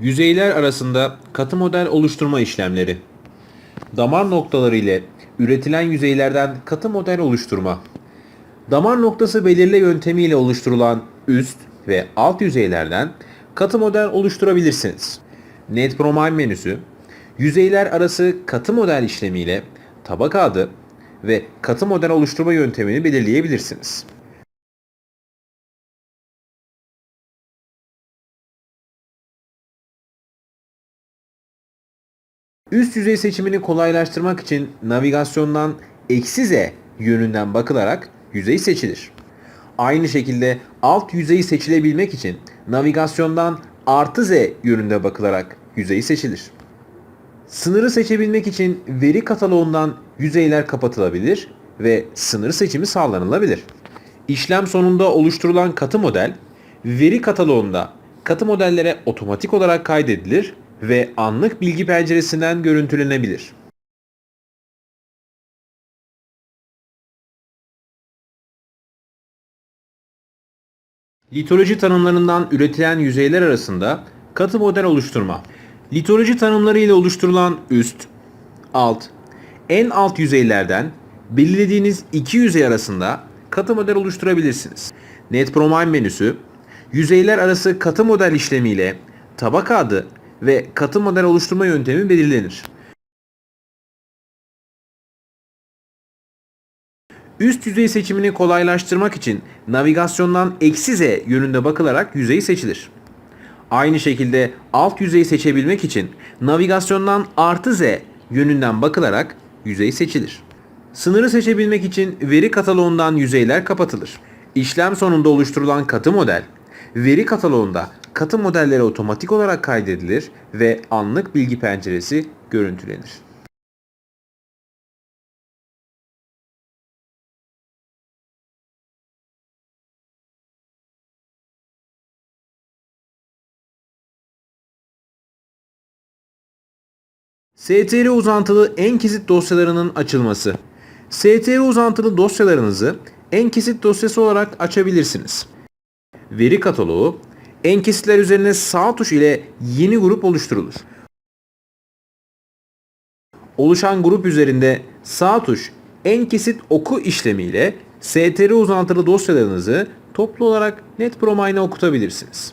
Yüzeyler arasında katı model oluşturma işlemleri. Damar noktaları ile üretilen yüzeylerden katı model oluşturma. Damar noktası belirle yöntemiyle oluşturulan üst ve alt yüzeylerden katı model oluşturabilirsiniz. NetPromine menüsü, yüzeyler arası katı model işlemiyle tabaka adı ve katı model oluşturma yöntemini belirleyebilirsiniz. Üst yüzey seçimini kolaylaştırmak için navigasyondan eksi Z yönünden bakılarak yüzey seçilir. Aynı şekilde alt yüzeyi seçilebilmek için navigasyondan artı Z yönünde bakılarak yüzey seçilir. Sınırı seçebilmek için veri kataloğundan yüzeyler kapatılabilir ve sınır seçimi sağlanılabilir. İşlem sonunda oluşturulan katı model, veri kataloğunda katı modellere otomatik olarak kaydedilir ve anlık bilgi penceresinden görüntülenebilir. Litoloji tanımlarından üretilen yüzeyler arasında katı model oluşturma. Litoloji tanımları ile oluşturulan üst, alt, en alt yüzeylerden belirlediğiniz iki yüzey arasında katı model oluşturabilirsiniz. NetPromine menüsü, yüzeyler arası katı model işlemiyle tabaka adı ve katı model oluşturma yöntemi belirlenir. Üst yüzey seçimini kolaylaştırmak için navigasyondan eksi Z yönünde bakılarak yüzey seçilir. Aynı şekilde alt yüzeyi seçebilmek için navigasyondan artı Z yönünden bakılarak yüzey seçilir. Sınırı seçebilmek için veri kataloğundan yüzeyler kapatılır. İşlem sonunda oluşturulan katı model, veri kataloğunda katı modellere otomatik olarak kaydedilir ve anlık bilgi penceresi görüntülenir. STR uzantılı en kesit dosyalarının açılması. STR uzantılı dosyalarınızı en kesit dosyası olarak açabilirsiniz. Veri kataloğu en kesitler üzerine sağ tuş ile yeni grup oluşturulur. Oluşan grup üzerinde sağ tuş en kesit oku işlemiyle STR uzantılı dosyalarınızı toplu olarak NetPromine'e okutabilirsiniz.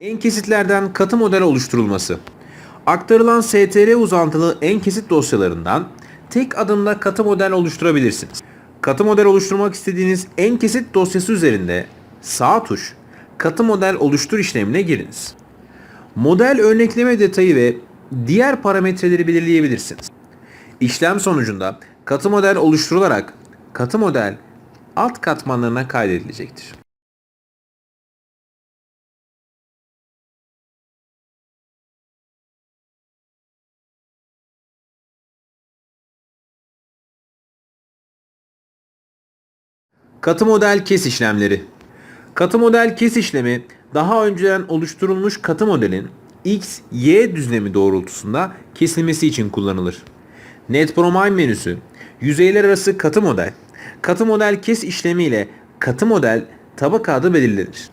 En kesitlerden katı model oluşturulması. Aktarılan STR uzantılı en kesit dosyalarından tek adımda katı model oluşturabilirsiniz. Katı model oluşturmak istediğiniz en kesit dosyası üzerinde sağ tuş katı model oluştur işlemine giriniz. Model örnekleme detayı ve diğer parametreleri belirleyebilirsiniz. İşlem sonucunda katı model oluşturularak katı model alt katmanlarına kaydedilecektir. Katı model kes işlemleri. Katı model kes işlemi daha önceden oluşturulmuş katı modelin X, Y düzlemi doğrultusunda kesilmesi için kullanılır. NetPromine menüsü yüzeyler arası katı model, katı model kes işlemi ile katı model tabaka adı belirlenir.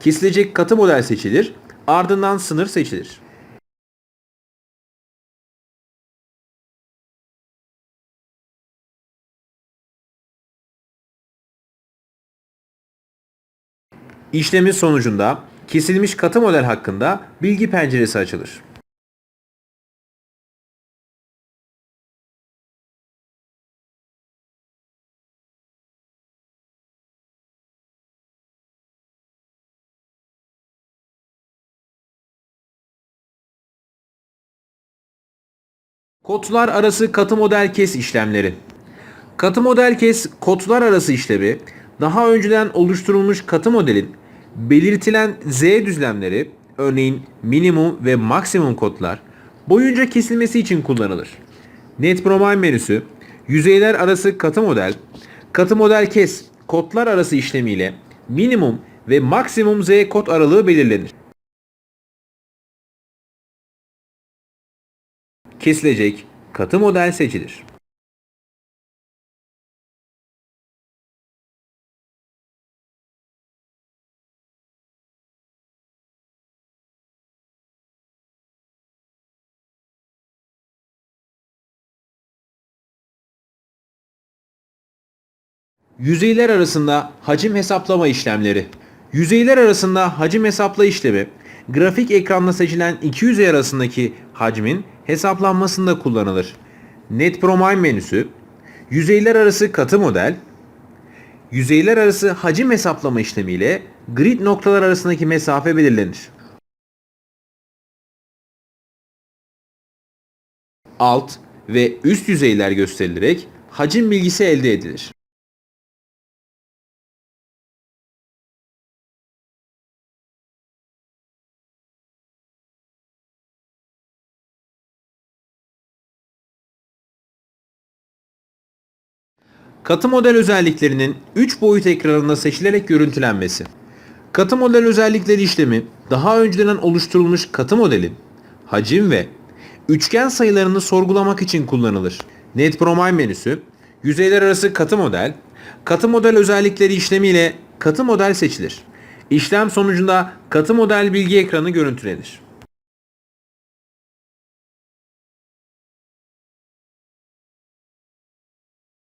Kesilecek katı model seçilir, ardından sınır seçilir. İşlemin sonucunda kesilmiş katı model hakkında bilgi penceresi açılır. Kodlar arası katı model kes işlemleri. Katı model kes kodlar arası işlevi daha önceden oluşturulmuş katı modelin belirtilen Z düzlemleri örneğin minimum ve maksimum kodlar boyunca kesilmesi için kullanılır. NetPromine menüsü yüzeyler arası katı model, katı model kes kodlar arası işlemiyle minimum ve maksimum z kod aralığı belirlenir. Kesilecek katı model seçilir. Yüzeyler arasında hacim hesaplama işlemleri. Yüzeyler arasında hacim hesapla işlemi, grafik ekranda seçilen iki yüzey arasındaki hacmin hesaplanmasında kullanılır. Net Promine menüsü, yüzeyler arası katı model, yüzeyler arası hacim hesaplama işlemiyle grid noktalar arasındaki mesafe belirlenir. Alt ve üst yüzeyler gösterilerek hacim bilgisi elde edilir. Katı model özelliklerinin 3 boyut ekranında seçilerek görüntülenmesi. Katı model özellikleri işlemi daha önceden oluşturulmuş katı modelin hacim ve üçgen sayılarını sorgulamak için kullanılır. Net Promine menüsü, yüzeyler arası katı model, katı model özellikleri işlemiyle katı model seçilir. İşlem sonucunda katı model bilgi ekranı görüntülenir.